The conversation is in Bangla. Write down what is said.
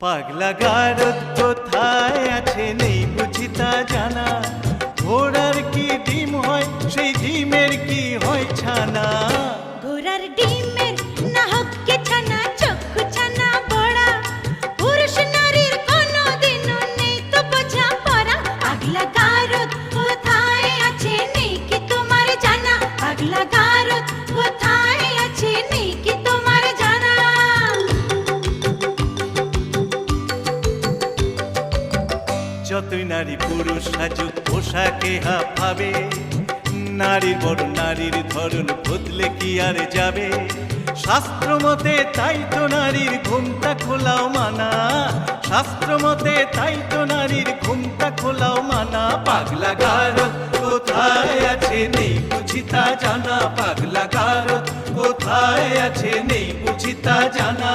পাগলা গারদ কোথায় আছে নেই বুঝি তা জানা। ঘোড়ার কি ডিম হয়, সেই ডিমের কি হয় ছানা। ঘোড়ার ডিমের যতই নারী পুরুষ সাজুক, পোশাকে হাফাবে নারীর বড় নারীর ধরন বদলে কি আর যাবে? শাস্ত্র মতে তাই তো নারীর ঘুমটা খোলাও মানা। শাস্ত্র মতে তাই তো নারীর ঘুমটা খোলাও মানা। পাগলা গারদ, কোথায় আছে নেই বুঝি তা জানা। পাগলা গারদ, কোথায় আছে নেই বুঝি তা জানা।